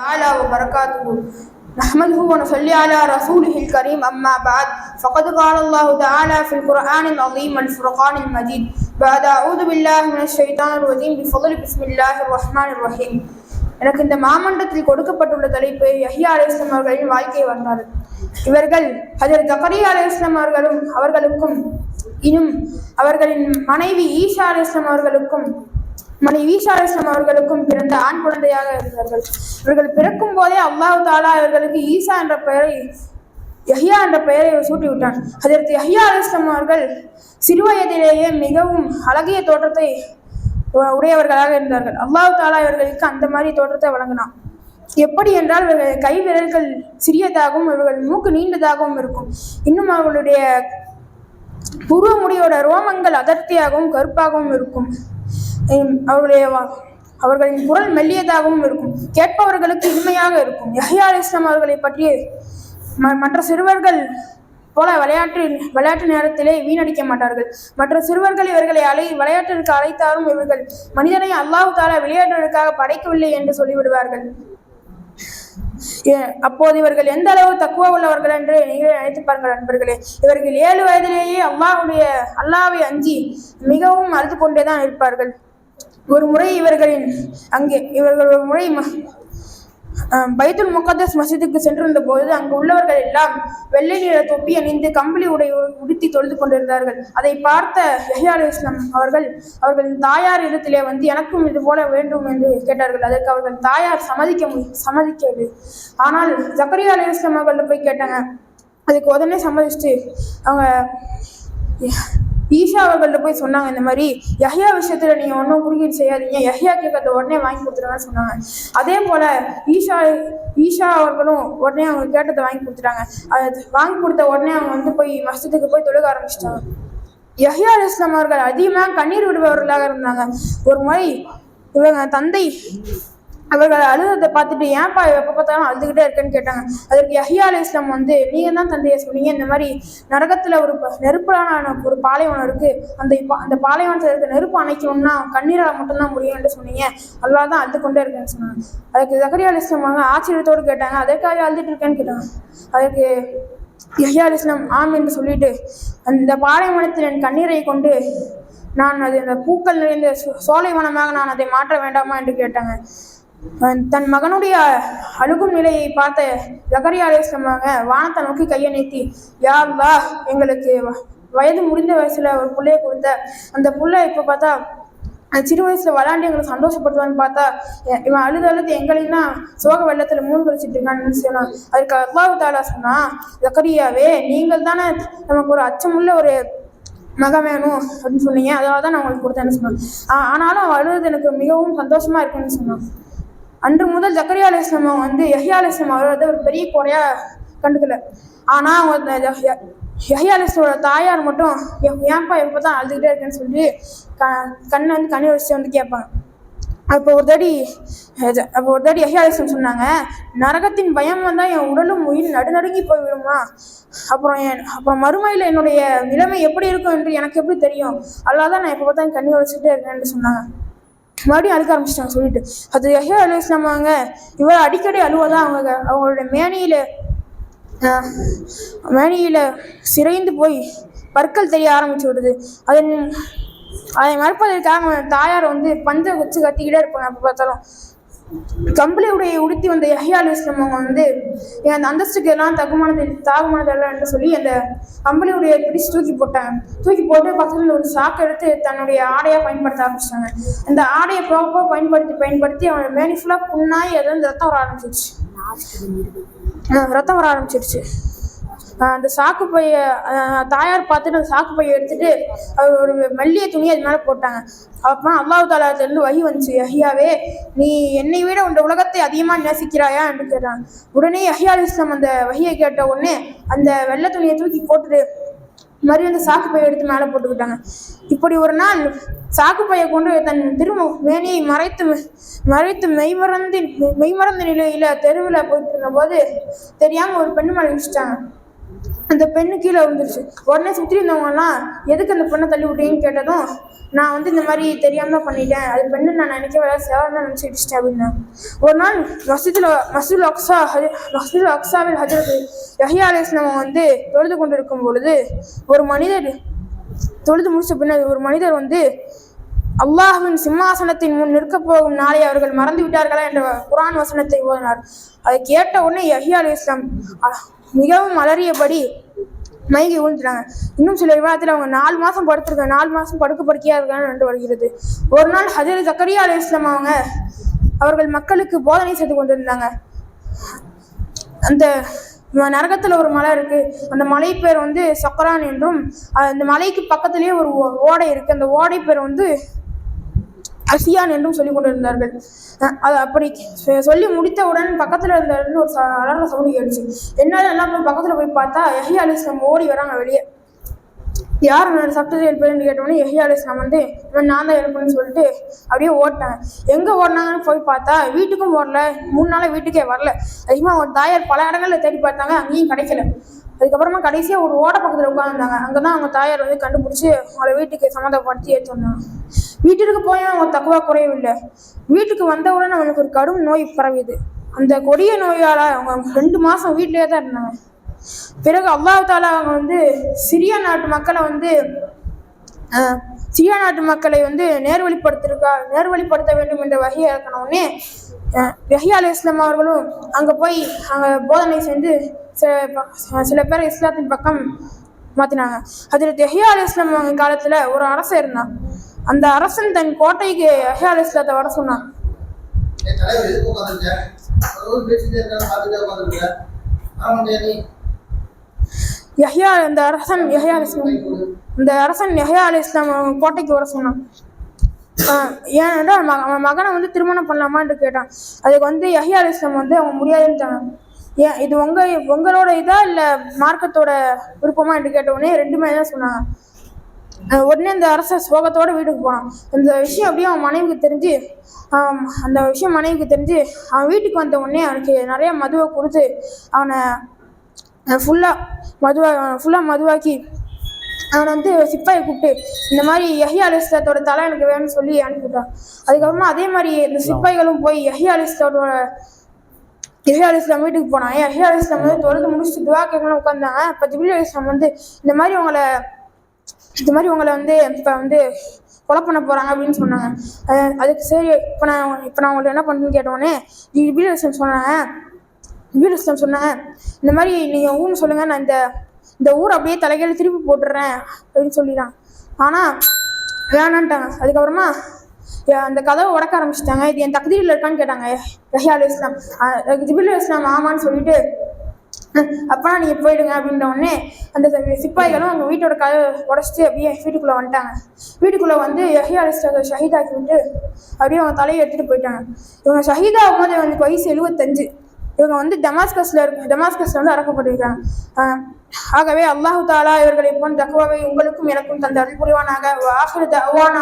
تعالى وبركاته نحمده ونصلي على رسوله الكريم أما بعد فقد قال الله تعالى في القرآن العظيم الفرقان المجيد بعد أعوذ بالله من الشيطان الرجيم بفضل بسم الله الرحمن الرحيم எனக்கு இந்த மாமண்டத்தில் கொடுக்கப்பட்டுள்ள தலைப்பு யஹ்யா அலைஹிஸ்ஸலாம் அவர்களின் வாழ்க்கை வரலாறு இவர்கள் ஹஜரத் ஜக்கரியா அலைஹிஸ்ஸலாம் அவர்களும் அவர்களுக்கும் இன்னும் அவர்களின் மனைவி ஈஷா அலைஹிஸ்ஸலாம் அவர்களுக்கும் மனைவி ஈஷா அவர்களுக்கும் பிறந்த ஆண் குழந்தையாக இருந்தார்கள். இவர்கள் பிறக்கும் போதே அல்லாஹ் தாலா இவர்களுக்கு ஈசா என்ற பெயரை யஹ்யா என்ற பெயரை இவர் சூட்டிவிட்டான். அதற்கு யஹ்யா அலிஸ்லாம் அவர்கள் சிறுவயதிலேயே மிகவும் அழகிய தோற்றத்தை உடையவர்களாக இருந்தார்கள். அல்லாஹ் தாலா இவர்களுக்கு அந்த மாதிரி தோற்றத்தை வழங்கினான். எப்படி என்றால் இவர்கள் கை விரல்கள் சிறியதாகவும் இவர்கள் மூக்கு நீண்டதாகவும் இருக்கும். இன்னும் அவர்களுடைய புருவ முடியோட ரோமங்கள் அடர்த்தியாகவும் கருப்பாகவும் இருக்கும். அவருடைய வா- அவர்களின் குரல் மெல்லியதாகவும் இருக்கும். கேட்பவர்களுக்கு இனிமையாக இருக்கும். யஹ்யா அலி இஸ்லாம் அவர்களை பற்றி ம- மற்ற சிறுவர்கள் போல விளையாட்டு விளையாட்டு நேரத்திலே வீணடிக்க மாட்டார்கள். மற்ற சிறுவர்கள் இவர்களை அழை விளையாட்டிற்கு அழைத்தாலும் இவர்கள் மனிதனை அல்லாஹு தாலா விளையாட்டுகளுக்காக படைக்கவில்லை என்று சொல்லிவிடுவார்கள். ஏ- அப்போது இவர்கள் எந்த அளவு தக்குவ உள்ளவர்கள் என்று நீங்களே நினைத்து பாருங்கள் நண்பர்களே. இவர்கள் ஏழு வயதிலேயே அல்லாவுடைய அல்லாவை அஞ்சி மிகவும் அழுது கொண்டே தான் இருப்பார்கள். ஒரு முறை இவர்களின் அங்கே இவர்கள் ஒரு முறை பைத்துல் முகத்தஸ் மசீதுக்கு சென்றிருந்த போது அங்கு உள்ளவர்கள் எல்லாம் வெள்ளை நிற தொப்பி அணிந்து கம்பளி உடை உடுத்தி தொழுது கொண்டிருந்தார்கள். அதை பார்த்த யஹ்யா அலி இஸ்லாம் அவர்கள் அவர்களின் தாயார் இடத்திலே வந்து எனக்கும் இது போல வேண்டும் என்று கேட்டார்கள். அதற்கு அவர்கள் தாயார் சம்மதிக்க மு- சம்மதிக்கவில்லை. ஆனால் ஜக்கரியா அலி இஸ்லாம் அவர்கள்ட்ட போய் கேட்டாங்க. அதுக்கு உடனே சம்மதிச்சுட்டு அவங்க ஈஷா அவர்கள்ட்ட போய் சொன்னாங்க இந்த மாதிரி யஹ்யா விஷயத்துல நீங்க ஒன்றும் குறுக்கீடு செய்யாதீங்க. யஹ்யா கேட்கறத உடனே வாங்கி கொடுத்துருங்கன்னு சொன்னாங்க. அதே போல ஈஷா ஈஷா அவர்களும் உடனே அவங்க கேட்டதை வாங்கி கொடுத்துட்டாங்க. அது வாங்கி கொடுத்த உடனே அவங்க வந்து போய் மஸ்ஜிதுக்கு போய் தொழுக ஆரம்பிச்சிட்டாங்க. யஹ்யா அலி இஸ்லாம் அவர்கள் அதிகமாக கண்ணீர் விடுபவர்களாக இருந்தாங்க. ஒரு முறை இவங்க தந்தை அவர்கள் அழுகிறத பார்த்துட்டு ஏன்ப்பா எப்போ பார்த்தாலும் அழுதுகிட்டே இருக்கேன்னு கேட்டாங்க. அதற்கு யஹியா அலி இஸ்லாம் வந்து நீங்கள் தான் தந்தையை சொன்னீங்க. இந்த மாதிரி நரகத்தில் ஒரு ப- நெருப்பான ஒரு பாலைவனம் இருக்குது அந்த அந்த பாலைவனத்தில் இருக்க நெருப்பு அணைக்கணும்னா கண்ணீரால் மட்டும்தான் முடியும் என்று சொன்னீங்க. அல்லா தான் அழுது கொண்டே இருக்கேன்னு சொன்னாங்க. அதுக்கு ஜக்கரியா அலி இஸ்லாம் அவங்க ஆச்சரியத்தோடு கேட்டாங்க. அதற்காக அழுதுட்டு இருக்கேன்னு கேட்டாங்க. அதுக்கு யஹியா அலி இஸ்லாம் ஆம் என்று சொல்லிட்டு அந்த பாலைவனத்தில் என் கண்ணீரை கொண்டு நான் அது அந்த பூக்கள் நிறைந்த சோ- சோலைவனமாக நான் அதை மாற்ற வேண்டாமா? என்று கேட்டாங்க. தன் மகனுடைய அழுகும் நிலையை பார்த்த ஜகரியா அலிஸ்லமாங்க வானத்தை நோக்கி கையை நீட்டி யார் வா எங்களுக்கு வ- வயது முடிந்த வயசுல ஒரு பிள்ளைய கொடுத்த. அந்த புள்ள இப்போ பார்த்தா அந்த சிறு வயசுல விளாண்டு எங்களை சந்தோஷப்படுத்துவான்னு பார்த்தா இவன் அழுது அழுது எங்களையும் சோக வெள்ளத்துல மூணு கழிச்சிட்டு இருக்கான்னு சொன்னான். அதுக்கு அல்லாஹ் தாலா சொன்னா ஜக்கரியாவே நீங்கள் தானே நமக்கு ஒரு அச்சமுள்ள ஒரு மகன் வேணும் அப்படின்னு சொன்னீங்க. அதனால தான் நான் உங்களுக்கு கொடுத்தேன்னு சொன்னான். ஆனாலும் அவன் அழுது எனக்கு மிகவும் சந்தோஷமா இருக்குன்னு சொன்னான். அன்று முதல் ஜக்கரியா அலிஸ்லாம் வந்து யஹியா அலிஸ்லாம் அவர் வந்து ஒரு பெரிய குறையா கண்டுக்கல. ஆனால் அவங்க யஹியா அலிஸ்லோட தாயார் மட்டும் ஏன்பா எப்போ தான் அழுதுகிட்டே இருக்கேன்னு சொல்லி க கண்ணை வந்து கண்ணி வச்சு வந்து கேட்பாங்க அப்போ ஒரு தடி அப்போ ஒரு தடி யஹ்யா அலிஸ்லாம் சொன்னாங்க நரகத்தின் பயம் வந்தால் என் உடலும் உயிர் நடுநடுங்கி போய் விடுமா அப்புறம் என் அப்புறம் மறுமையில் என்னுடைய நிலைமை எப்படி இருக்கும் என்று எனக்கு எப்படி தெரியும்? அல்லாதான் நான் எப்போ பார்த்தா கண்ணி வச்சுட்டே இருக்கேன்னு சொன்னாங்க. மறுபடியும் அழுக்க ஆரம்பிச்சிட்டாங்க சொல்லிட்டு. அது யஹ்யா அலி இஸ்லாமாங்க இவர் அடிக்கடி அழுவதான் அவங்க அவங்களோட மேனியில் மேனியில் சிறைந்து போய் பற்கள் தெரிய ஆரம்பிச்சு விடுது. அதன் அதை மறுப்பதற்காக தாயார் வந்து பஞ்சை வச்சு கத்திக்கிட்டே இருப்பாங்க அப்போ பார்த்தாலும். கம்பளியுடைய உடுத்தி வந்த யஹ்யா அலி இஸ்லாம் அவங்க வந்து என் அந்த அந்தஸ்துக்கு எல்லாம் தகுமானது தாகுமானது எல்லாம் என்று சொல்லி அந்த கம்பளியுடைய பிடிச்சு தூக்கி போட்டாங்க. தூக்கி போட்டு பக்கத்தில் ஒரு சாக்கு எடுத்து தன்னுடைய ஆடையாக பயன்படுத்த ஆரம்பிச்சிட்டாங்க அந்த ஆடையை ப்ராப்பராக பயன்படுத்தி பயன்படுத்தி அவன் மேனி ஃபுல்லாக புண்ணாகி அது ரத்தம் வர ஆரம்பிச்சிருச்சு. ரத்தம் வர ஆரம்பிச்சிருச்சு. அந்த சாக்கு பைய தாயார் பார்த்துட்டு அந்த சாக்கு பையை எடுத்துட்டு அவர் ஒரு மெல்லிய துணி அது மேலே போட்டாங்க. அப்புறம் அல்லாஹ் தாலாத்திலிருந்து வகி வந்துச்சு. யஹ்யாவே நீ என்னை விட உன் உலகத்தை அதிகமாக நேசிக்கிறாயா என்று கேட்டாங்க. உடனே யஹ்யா அலி இஸ்லாம் அந்த வகியை கேட்ட உடனே அந்த வெள்ளை துணியை தூக்கி போட்டுட்டு மறுபடியும் அந்த சாக்கு பையை எடுத்து மேலே போட்டுக்கிட்டாங்க இப்படி ஒரு நாள் சாக்கு பையை கொண்டு தன் திரும்ப வேணியை மறைத்து மறைத்து மெய்மறந்து மெய்மறந்த நிலையில தெருவில் போயிட்டு இருந்தபோது தெரியாம ஒரு பெண்ணு மேலே வச்சுட்டாங்க அந்த பெண்ணு கீழே விழுந்துருச்சு. உடனே சுற்றி இருந்தவங்கலாம் எதுக்கு அந்த பெண்ணை தள்ளி விட்டீங்கன்னு கேட்டதும் நான் வந்து இந்த மாதிரி தெரியாமல் பண்ணிட்டேன். அது பெண்ணு நான் நினைக்கவே வேலை சேவை தான் நினச்சி இடிச்சிட்டேன் அப்படின்னா. ஒரு நாள் மசூதில் மசூல் அக்ஸா ஹஜ் மசூல் அக்ஸாவில் ஹஜரத் யஹ்யா அலிஸ்லாம் வந்து தொழுது கொண்டு இருக்கும் பொழுது ஒரு மனிதர் தொழுது முடிச்ச பின்னர் ஒரு மனிதர் வந்து அல்லாஹுவின் சிம்மாசனத்தின் முன் நிற்கப் போகும் நாளை அவர்கள் மறந்து விட்டார்களா? என்ற குரான் வசனத்தை ஓதினார். அதை கேட்ட உடனே யஹியா அலி இஸ்லாம் மிகவும் அலறியபடி மயங்கி விழுந்துட்டாங்க. இன்னும் சில விவாதத்தில் அவங்க நாலு மாதம் படுத்திருக்காங்க நாலு மாதம் படுக்க படுக்கையாக இருக்காங்க என்று வருகிறது. ஒரு நாள் ஹஜரத் ஜக்கரியா அலி இஸ்லாம் அவங்க அவர்கள் மக்களுக்கு போதனை செய்து கொண்டிருந்தாங்க. அந்த நரகத்தில் நரகத்துல ஒரு மலை இருக்கு. அந்த மலை பேர் வந்து சக்கரான் என்றும் அந்த மலைக்கு பக்கத்திலேயே ஒரு ஓடை இருக்கு. அந்த ஓடை பேர் வந்து அசியான் என்றும் சொல்லிக் கொண்டிருந்தார்கள். அது அப்படி சொல்லி முடித்தவுடன் பக்கத்தில் இருந்த ஒரு ச- சவுண்டு கேட்டுச்சு. என்ன எல்லாம் போய் பக்கத்துல போய் பார்த்தா எஹி அலிஸ்லாம் ஓடி வராங்க வெளியே. யார் நான் சப்தத்தை எழுப்புறேன்னு கேட்டோடனே எஹியா அலிஸ்லாம் வந்து இவன் நான் தான் எழுப்புன்னு சொல்லிட்டு அப்படியே ஓட்டேன் எங்கே ஓடினாங்கன்னு போய் பார்த்தா வீட்டுக்கும் ஓடல. மூணு நாளாக வீட்டுக்கே வரல. அதிகமாக ஒரு தாயார் பல இடங்களில் தேடி பார்த்தாங்க அங்கேயும் கிடைக்கல. அதுக்கப்புறமா கடைசியாக ஒரு ஓட பக்கத்தில் உட்காந்துருந்தாங்க அங்கே தான் அவங்க தாயார் வந்து கண்டுபிடிச்சி அவங்கள வீட்டுக்கு சம்மந்தப்படுத்தி ஏற்றுனாங்க வந்தாங்க வீட்டிற்கு போய் அவங்க தக்குவா குறையவில்லை வீட்டுக்கு வந்தவுடன் அவனுக்கு ஒரு கடும் நோய் பரவியது. அந்த கொடிய நோயால் அவங்க ரெண்டு மாதம் வீட்டிலேயே தான் இருந்தாங்க. பிறகு அல்லாஹ் அவங்க வந்து சிரியா நாட்டு மக்களை வந்து சிரியா நாட்டு மக்களை வந்து நேர்வழிப்படுத்திருக்கா நேர்வழிப்படுத்த வேண்டும் என்ற வகையை இருக்கணும்னே ரஹியா அலி இஸ்லாம் அவர்களும் அங்கே போய் அங்கே போதனை செஞ்சு சில சில பேர் இஸ்லாத்தின் பக்கம் மாற்றினாங்க அதில் யஹியா அலி இஸ்லாம் அவங்க காலத்தில் ஒரு அரசன் இருந்தான். அந்த அரசன் தன் கோட்டைக்கு யஹியா அலி இஸ்லாத்தை வர சொன்னான். யஹ்யா அந்த அரசன் யஹ்யா அலி இஸ்லாம் இந்த அரசன் யஹ்யா அலி இஸ்லாம் கோட்டைக்கு வர சொன்னான். ஆஹ் ஏன்னா ம- அவன் மகனை வந்து திருமணம் பண்ணலாமான்னு கேட்டான். அதுக்கு வந்து யஹ்யா அலி இஸ்லாம் வந்து அவங்க முடியாதுன்ட்டாங்க ஏன் இது உங்க உங்களோட இதா இல்லை மார்க்கத்தோட விருப்பமா என்று கேட்ட உடனே ரெண்டுமே தான் சொன்னாங்க. உடனே அந்த அரச சோகத்தோட வீட்டுக்கு போனான். அந்த விஷயம் அப்படியே அவன் மனைவிக்கு தெரிஞ்சு அந்த விஷயம் மனைவிக்கு தெரிஞ்சு அவன் வீட்டுக்கு வந்த உடனே அவனுக்கு நிறைய மதுவை கொடுத்து அவனை ஃபுல்லாக மதுவா ஃபுல்லாக மதுவாக்கி அவனை வந்து சிப்பாயை கூப்பிட்டு இந்த மாதிரி யஹியா அலிஸ்லாத்தோட தலை எனக்கு வேணும்னு சொல்லி அனுப்பிவிட்டான். அதுக்கப்புறமா அதே மாதிரி இந்த சிப்பாய்களும் போய் யஹியா அலிஸ்லாத்தோட யஹ்யா அலிஸ்லாம் வீட்டுக்கு போனாங்க. யஹ்யா அலிஸ்லாம் வந்து தொழுது முடிச்சுட்டு துவா கேட்கணும் உட்காந்தாங்க இப்போ ஜிபிலி அலிஸ்லாம் வந்து இந்த மாதிரி உங்களை இந்த மாதிரி உங்களை வந்து இப்போ வந்து கொலை பண்ண போகிறாங்க அப்படின்னு சொன்னாங்க. அதுக்கு சரி இப்போ நான் இப்போ நான் உங்களை என்ன பண்ணுறேன்னு கேட்டோடனே ஜிபிலி அலிஸ்லாம் சொன்னாங்க. ஜிபிலி அலிஸ்லாம் சொன்னாங்க இந்த மாதிரி நீங்கள் ஊர்னு சொல்லுங்கள் நான் இந்த இந்த ஊர் அப்படியே தலைகீழ திருப்பி போட்டுடுறேன் அப்படின்னு சொல்லிடுறான் ஆனால் வேணான்ட்டாங்க. அதுக்கப்புறமா அந்த கதவை உடக்க ஆரம்பிச்சிட்டாங்க. இது என் தகுதியில் இருக்கான்னு கேட்டாங்க. யஹ்யா அலி இஸ்லாம் ஜிபில் இஸ்லாம் ஆமான்னு சொல்லிட்டு அப்பனா நீங்க போயிடுங்க அப்படின்ற உடனே அந்த சிப்பாய்களும் அவங்க வீட்டோட கதவை உடச்சிட்டு அப்படியே வீட்டுக்குள்ள வந்துட்டாங்க. வீட்டுக்குள்ள வந்து யஹ்யா அலிஸ்லாத்தை ஷஹீதாக்கி விட்டு அப்படியே அவங்க தலையை எடுத்துட்டு போயிட்டாங்க. இவங்க ஷஹீதாகும் போது அவங்களுக்கு வயசு எழுபத்தஞ்சு இவங்க வந்து டமாஸ்கஸ்ல இருக்கு டமாஸ்கஸ்ல வந்து அடக்கப்பட்டிருக்காங்க. ஆகவே அல்லாஹு தாலா இவர்களை போன்ற தக்குவாவை உங்களுக்கும் எனக்கும் தந்த அருள் புரிவானாக ஆஹிரு தவானா